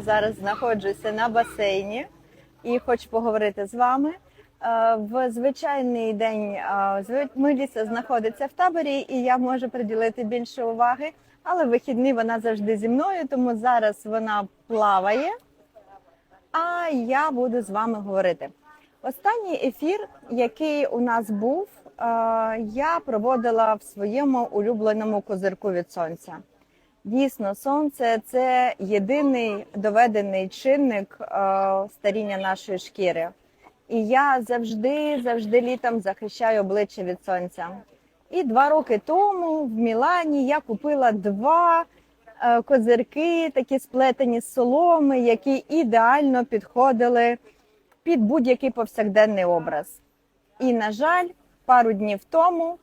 Зараз знаходжуся на басейні і хочу поговорити з вами. Е, В звичайний день е, Меліса знаходиться в таборі, і я можу приділити більше уваги. Але в вихідні вона завжди зі мною, тому зараз вона плаває. А я буду з вами говорити. Останній ефір, який у нас був, е, я проводила в своєму улюбленому козирку від сонця. Дійсно, сонце це єдиний доведений чинник е, старіння нашої шкіри. І я завжди, завжди літом захищаю обличчя від сонця. І два роки тому в Мілані я купила два е, козирки, такі сплетені з соломи, які ідеально підходили під будь-який повсякденний образ. І, на жаль, пару днів тому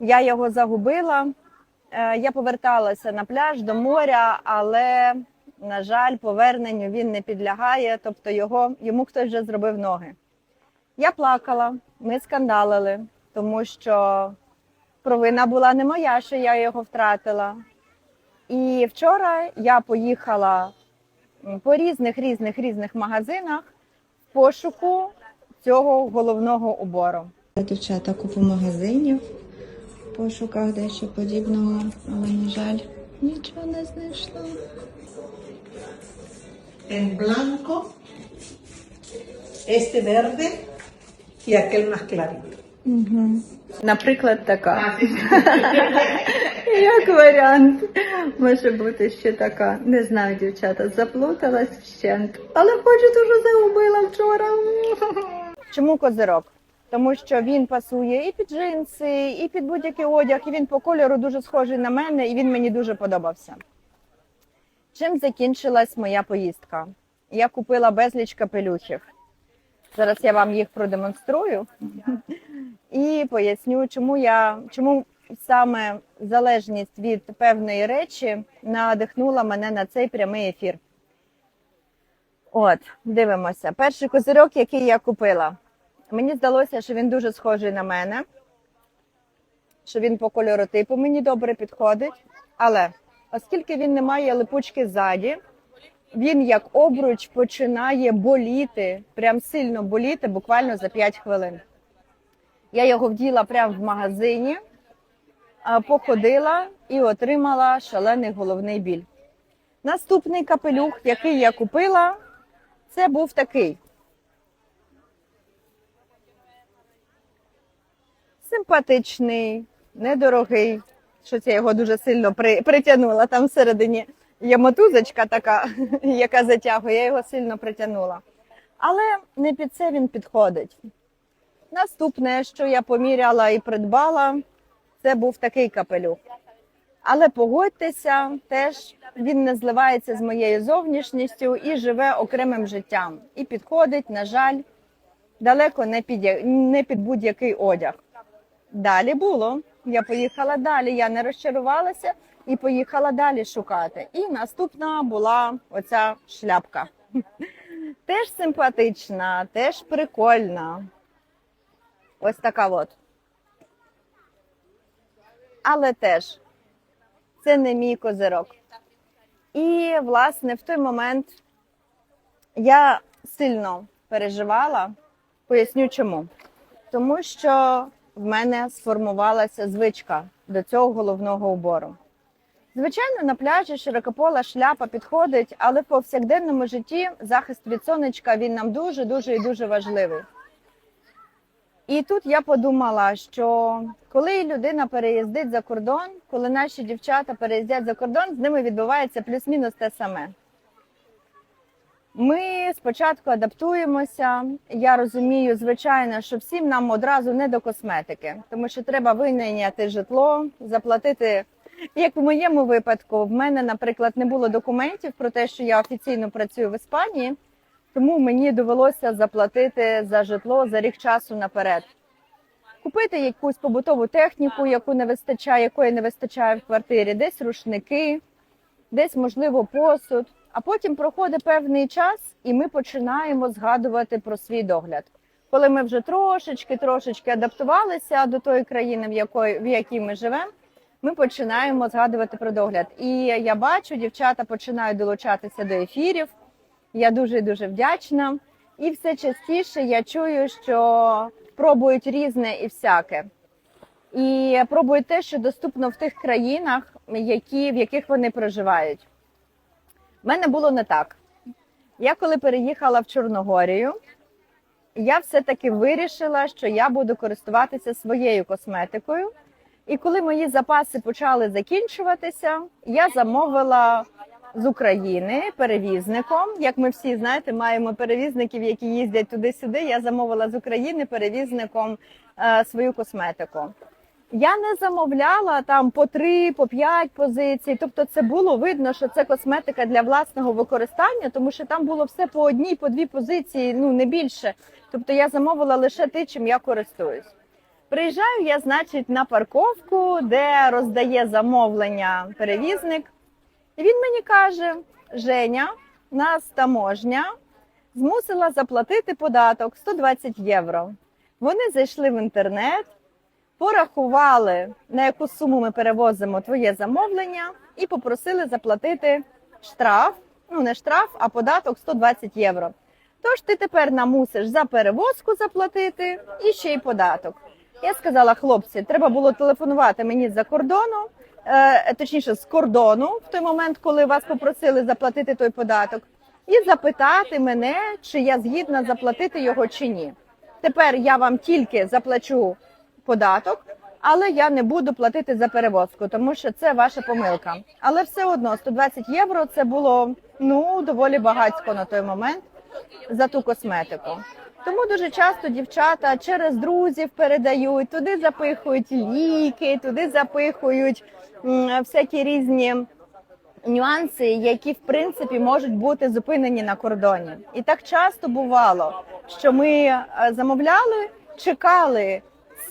я його загубила. Е, Я поверталася на пляж до моря, але, на жаль, поверненню він не підлягає, тобто його, йому хтось вже зробив ноги. Я плакала, ми скандалили, тому що провина була не моя, що я його втратила. І вчора я поїхала по різних різних різних магазинах в пошуку цього головного убору. Дівчата купу магазинів пошуках дещо подібного, але, на жаль, нічого не знайшла. en blanco, este verde y aquel más clarito. Наприклад, така. Як варіант. Може бути ще така. Не знаю, дівчата, заплуталась вщент. Але хочу дуже загубила вчора. Чому козирок? Тому що він пасує і під джинси, і під будь-який одяг, і він по кольору дуже схожий на мене, і він мені дуже подобався. Чим закінчилась моя поїздка? Я купила безліч капелюхів. Зараз я вам їх продемонструю і поясню, чому я чому саме залежність від певної речі надихнула мене на цей прямий ефір. От, дивимося. Перший козирьок, який я купила. Мені здалося, що він дуже схожий на мене, що він по кольоротипу мені добре підходить. Але оскільки він не має липучки ззаді, він як обруч починає боліти, прям сильно боліти, буквально за 5 хвилин. Я його вділа прямо в магазині, походила і отримала шалений головний біль. Наступний капелюх, який я купила, це був такий. Симпатичний, недорогий. Щось я його дуже сильно при, притягнула. Там всередині є мотузочка така, яка затягує, я його сильно притягнула. Але не під це він підходить. Наступне, що я поміряла і придбала, це був такий капелюх. Але погодьтеся, теж він не зливається з моєю зовнішністю і живе окремим життям. І підходить, на жаль, далеко не під, не під будь-який одяг. Далі було. Я поїхала далі, я не розчарувалася і поїхала далі шукати. І наступна була оця шляпка. Теж симпатична, теж прикольна. Ось така от. Але теж це не мій козирок. І, власне, в той момент я сильно переживала. Поясню чому. Тому що в мене сформувалася звичка до цього головного убору. Звичайно, на пляжі широкопола шляпа підходить, але в повсякденному житті захист від сонечка він нам дуже дуже і дуже важливий. І тут я подумала, що коли людина переїздить за кордон, коли наші дівчата переїздять за кордон, з ними відбувається плюс-мінус те саме. Ми спочатку адаптуємося. Я розумію, звичайно, що всім нам одразу не до косметики, тому що треба винайняти житло, заплатити. Як в моєму випадку, в мене, наприклад, не було документів про те, що я офіційно працюю в Іспанії, тому мені довелося заплатити за житло за рік часу наперед. Купити якусь побутову техніку, яку не вистачає, якої не вистачає в квартирі, десь рушники, десь можливо посуд. А потім проходить певний час, і ми починаємо згадувати про свій догляд. Коли ми вже трошечки, трошечки адаптувалися до тої країни, в якої в якій ми живемо, ми починаємо згадувати про догляд. І я бачу, дівчата починають долучатися до ефірів. Я дуже дуже вдячна. І все частіше я чую, що пробують різне і всяке. І пробують те, що доступно в тих країнах, які, в яких вони проживають. У мене було не так. Я коли переїхала в Чорногорію, я все-таки вирішила, що я буду користуватися своєю косметикою. І коли мої запаси почали закінчуватися, я замовила з України перевізником. Як ми всі знаєте, маємо перевізників, які їздять туди-сюди. Я замовила з України перевізником е, свою косметику. Я не замовляла там по три, по п'ять позицій. Тобто, це було видно, що це косметика для власного використання, тому що там було все по одній, по дві позиції, ну не більше. Тобто я замовила лише те, чим я користуюсь. Приїжджаю я, значить, на парковку, де роздає замовлення перевізник. І він мені каже: Женя, нас таможня змусила заплатити податок 120 євро. Вони зайшли в інтернет, порахували, на яку суму ми перевозимо твоє замовлення, і попросили заплатити штраф. Ну, не штраф, а податок 120 євро. Тож ти тепер нам мусиш за перевозку заплатити і ще й податок. Я сказала, хлопці, треба було телефонувати мені з-за кордону, е, точніше з кордону в той момент, коли вас попросили заплатити той податок, і запитати мене, чи я згідна заплатити його чи ні. Тепер я вам тільки заплачу податок, але я не буду платити за перевозку, тому що це ваша помилка. Але все одно 120 євро це було ну доволі багатько на той момент за ту косметику. Тому дуже часто дівчата через друзів передають, туди запихують ліки, туди запихують всякі різні нюанси, які в принципі можуть бути зупинені на кордоні. І так часто бувало, що ми е, замовляли, чекали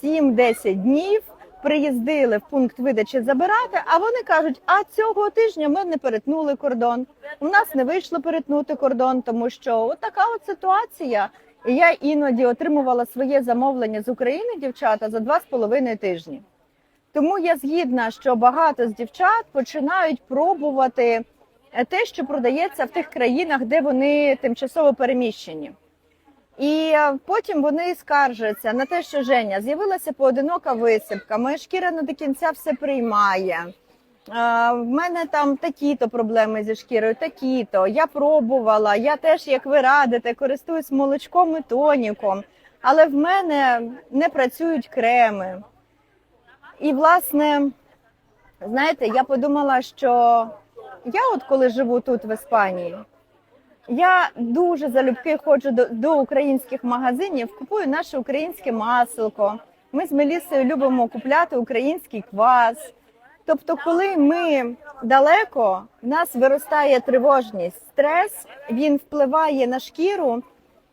7-10 днів. Приїздили в пункт видачі забирати, а вони кажуть: а цього тижня ми не перетнули кордон. У нас не вийшло перетнути кордон, тому що така от ситуація. Я іноді отримувала своє замовлення з України, дівчата, за два з половиною тижні. Тому я згідна, що багато з дівчат починають пробувати те, що продається в тих країнах, де вони тимчасово переміщені. І е, потім вони скаржаться на те, що Женя з'явилася поодинока висипка, моя шкіра не до кінця все приймає. В мене там такі-то проблеми зі шкірою, такі-то. Я пробувала, я теж, як ви радите, користуюсь молочком і тоніком, але в мене не працюють креми. І, власне, знаєте, я подумала, що я, от коли живу тут в Іспанії, я дуже залюбки ходжу до, до українських магазинів, купую наше українське маселко. Ми з Мелісою любимо купляти український квас. Тобто, коли ми далеко, в нас виростає тривожність, стрес, він впливає на шкіру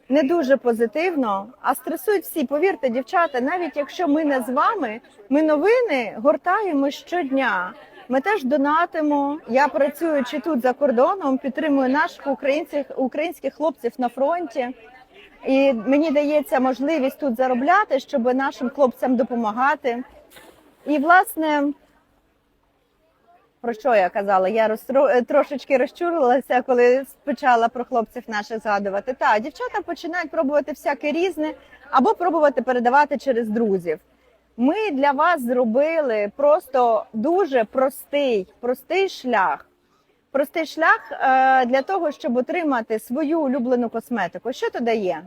не дуже позитивно, а стресують всі. Повірте, дівчата, навіть якщо ми не з вами, ми новини гортаємо щодня. Ми теж донатимо. Я працюючи тут за кордоном, підтримую наших українців, українських хлопців на фронті. І мені дається можливість тут заробляти, щоб нашим хлопцям допомагати. І власне. Про що я казала? Я розтро... трошечки розчурилася, коли почала про хлопців наших згадувати. Та дівчата починають пробувати всяке різне або пробувати передавати через друзів. Ми для вас зробили просто дуже простий, простий шлях. Простий шлях е, для того, щоб отримати свою улюблену косметику. Що то дає?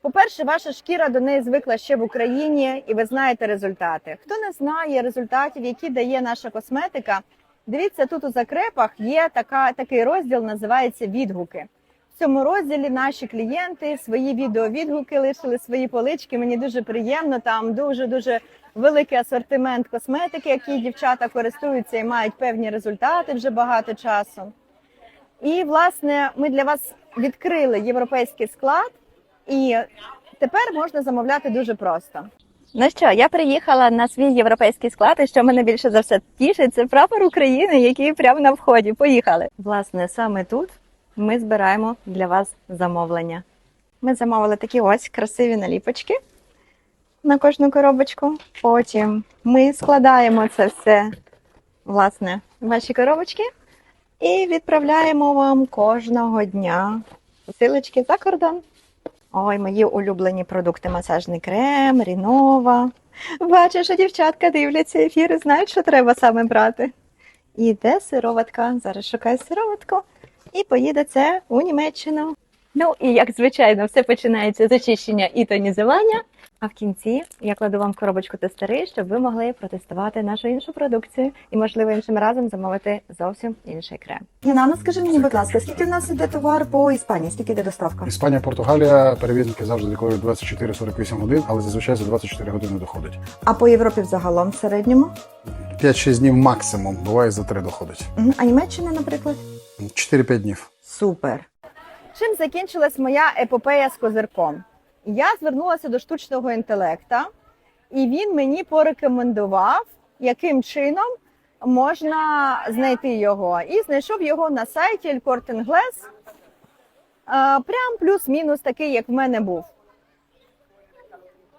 По-перше, ваша шкіра до неї звикла ще в Україні, і ви знаєте результати. Хто не знає результатів, які дає наша косметика, дивіться тут у закрепах є така, такий розділ, називається відгуки. Цьому розділі наші клієнти свої відеовідгуки лишили свої полички. Мені дуже приємно. Там дуже дуже великий асортимент косметики, які дівчата користуються і мають певні результати вже багато часу. І власне ми для вас відкрили європейський склад, і тепер можна замовляти дуже просто. Ну що, я приїхала на свій європейський склад, і що мене більше за все тішить, це прапор України, який прямо на вході. Поїхали. Власне, саме тут ми збираємо для вас замовлення. Ми замовили такі ось красиві наліпочки на кожну коробочку. Потім ми складаємо це все власне ваші коробочки і відправляємо вам кожного дня посилочки за кордон. Ой, мої улюблені продукти: масажний крем, рінова. Бачу, що дівчатка дивляться ефір і знають, що треба саме брати. І де сироватка? Зараз шукаю сироватку і поїде це у Німеччину. Ну і як звичайно, все починається з очищення і тонізування. А в кінці я кладу вам коробочку тестери, щоб ви могли протестувати нашу іншу продукцію і, можливо, іншим разом замовити зовсім інший крем. Яна, скажи мені, будь ласка, скільки в нас іде товар по Іспанії? Скільки йде доставка? Іспанія, Португалія, перевізники завжди декларують 24-48 годин, але зазвичай за 24 години доходить. А по Європі взагалом в середньому? 5-6 днів максимум, буває за 3 доходить. А Німеччина, наприклад? 4-5 днів. Супер. Чим закінчилась моя епопея з козирком? Я звернулася до штучного інтелекта, і він мені порекомендував, яким чином можна знайти його. І знайшов його на сайті El Corte Е, Прям плюс-мінус такий, як в мене був.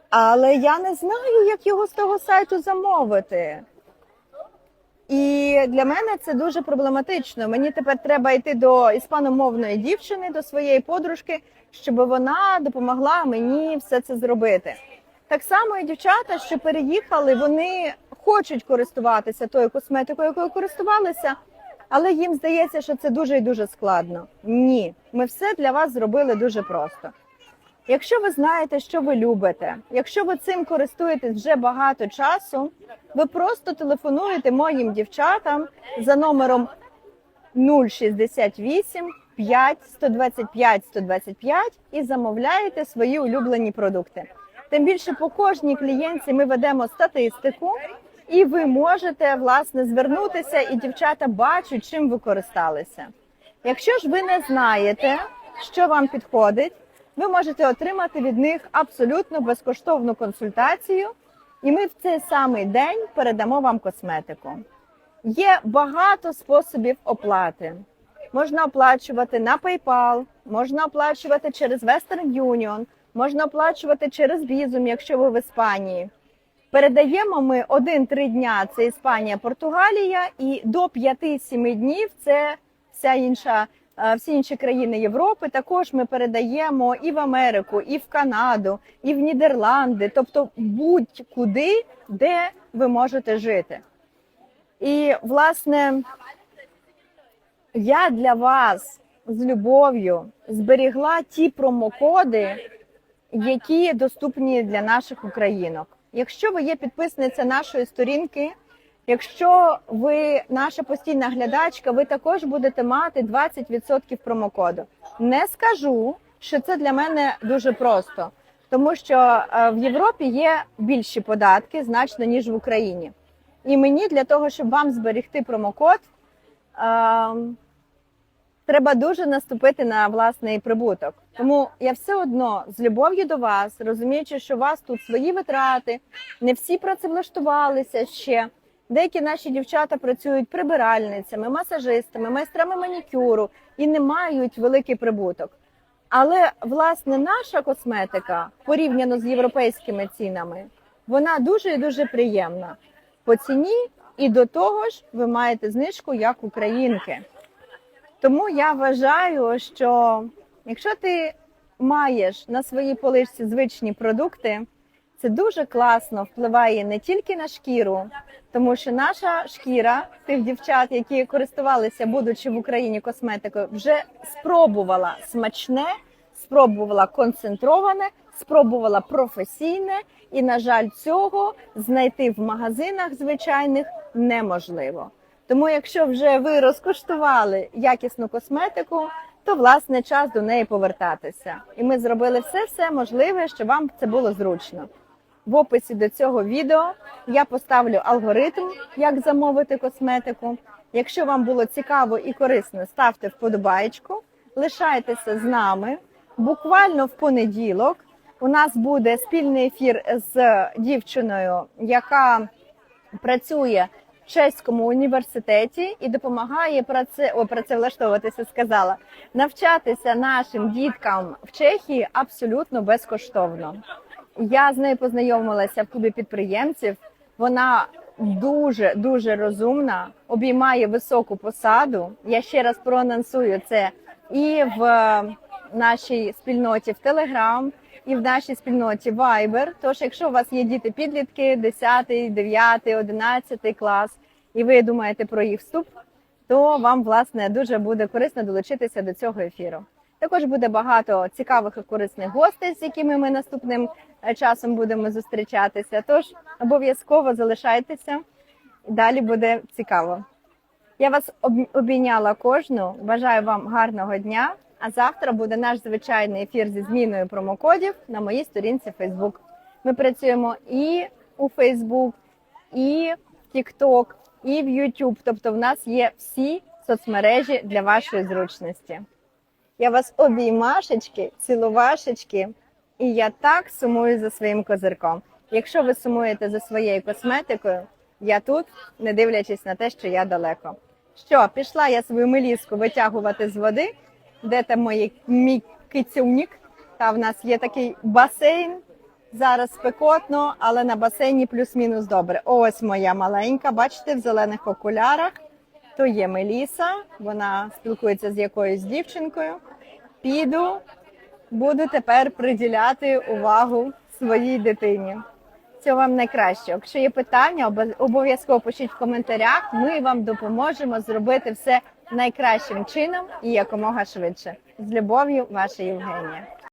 Але я не знаю, як його з того сайту замовити. І для мене це дуже проблематично. Мені тепер треба йти до іспаномовної дівчини, до своєї подружки, щоб вона допомогла мені все це зробити. Так само і дівчата, що переїхали, вони хочуть користуватися тою косметикою, якою користувалися, але їм здається, що це дуже і дуже складно. Ні, ми все для вас зробили дуже просто. Якщо ви знаєте, що ви любите, якщо ви цим користуєтесь вже багато часу, ви просто телефонуєте моїм дівчатам за номером 068 5 125 125 і замовляєте свої улюблені продукти. Тим більше по кожній клієнтці ми ведемо статистику, і ви можете власне звернутися, і дівчата бачать, чим ви користалися. Якщо ж ви не знаєте, що вам підходить, ви можете отримати від них абсолютно безкоштовну консультацію, і ми в цей самий день передамо вам косметику. Є багато способів оплати. Можна оплачувати на PayPal, можна оплачувати через Western Union, можна оплачувати через Bizum, якщо ви в Іспанії. Передаємо ми 1-3 дня це Іспанія, Португалія, і до 5-7 днів це вся інша, всі інші країни Європи. Також ми передаємо і в Америку, і в Канаду, і в Нідерланди, тобто будь-куди, де ви можете жити. І власне я для вас з любов'ю зберігла ті промокоди, які доступні для наших українок. Якщо ви є підписниця нашої сторінки, якщо ви наша постійна глядачка, ви також будете мати 20% промокоду. Не скажу, що це для мене дуже просто, тому що е, в Європі є більші податки значно ніж в Україні. І мені для того, щоб вам зберегти промокод, ем, треба дуже наступити на власний прибуток. Тому я все одно з любов'ю до вас, розуміючи, що у вас тут свої витрати, не всі працевлаштувалися ще. Деякі наші дівчата працюють прибиральницями, масажистами, майстрами манікюру і не мають великий прибуток. Але власне наша косметика порівняно з європейськими цінами, вона дуже і дуже приємна по ціні, і до того ж ви маєте знижку як українки. Тому я вважаю, що якщо ти маєш на своїй поличці звичні продукти, це дуже класно впливає не тільки на шкіру, тому що наша шкіра тих дівчат, які користувалися, будучи в Україні косметикою, вже спробувала смачне, спробувала концентроване, спробувала професійне, і на жаль, цього знайти в магазинах звичайних неможливо. Тому, якщо вже ви розкуштували якісну косметику, то власне час до неї повертатися. І ми зробили все все можливе, щоб вам це було зручно. В описі до цього відео я поставлю алгоритм, як замовити косметику. Якщо вам було цікаво і корисно, ставте вподобайку, лишайтеся з нами. Буквально в понеділок у нас буде спільний ефір з дівчиною, яка працює в чеському університеті і допомагає праце... О, працевлаштовуватися, сказала, навчатися нашим діткам в Чехії абсолютно безкоштовно. Я з нею познайомилася в клубі підприємців. Вона дуже дуже розумна, обіймає високу посаду. Я ще раз проанонсую це і в нашій спільноті в Telegram, і в нашій спільноті Viber. Тож, якщо у вас є діти підлітки, 10, 9, 11 клас, і ви думаєте про їх вступ, то вам власне дуже буде корисно долучитися до цього ефіру. Також буде багато цікавих і корисних гостей, з якими ми наступним е, часом будемо зустрічатися. Тож обов'язково залишайтеся, далі буде цікаво. Я вас обійняла кожну. Бажаю вам гарного дня. А завтра буде наш звичайний ефір зі зміною промокодів на моїй сторінці Facebook. Ми працюємо і у Facebook, і в TikTok, і в YouTube. Тобто, в нас є всі соцмережі для вашої зручності. Я вас обіймашечки, цілувашечки, і я так сумую за своїм козирком. Якщо ви сумуєте за своєю косметикою, я тут, не дивлячись на те, що я далеко. Що, пішла я свою меліску витягувати з води, де там моє, мій кицюнік. Та в нас є такий басейн. Зараз спекотно, але на басейні плюс-мінус добре. Ось моя маленька, бачите, в зелених окулярах. То є Меліса, вона спілкується з якоюсь дівчинкою. Піду, буду тепер приділяти увагу своїй дитині. Всього вам найкраще. Якщо є питання, обов'язково пишіть в коментарях. Ми вам допоможемо зробити все найкращим чином і якомога швидше. З любов'ю, ваша Євгенія.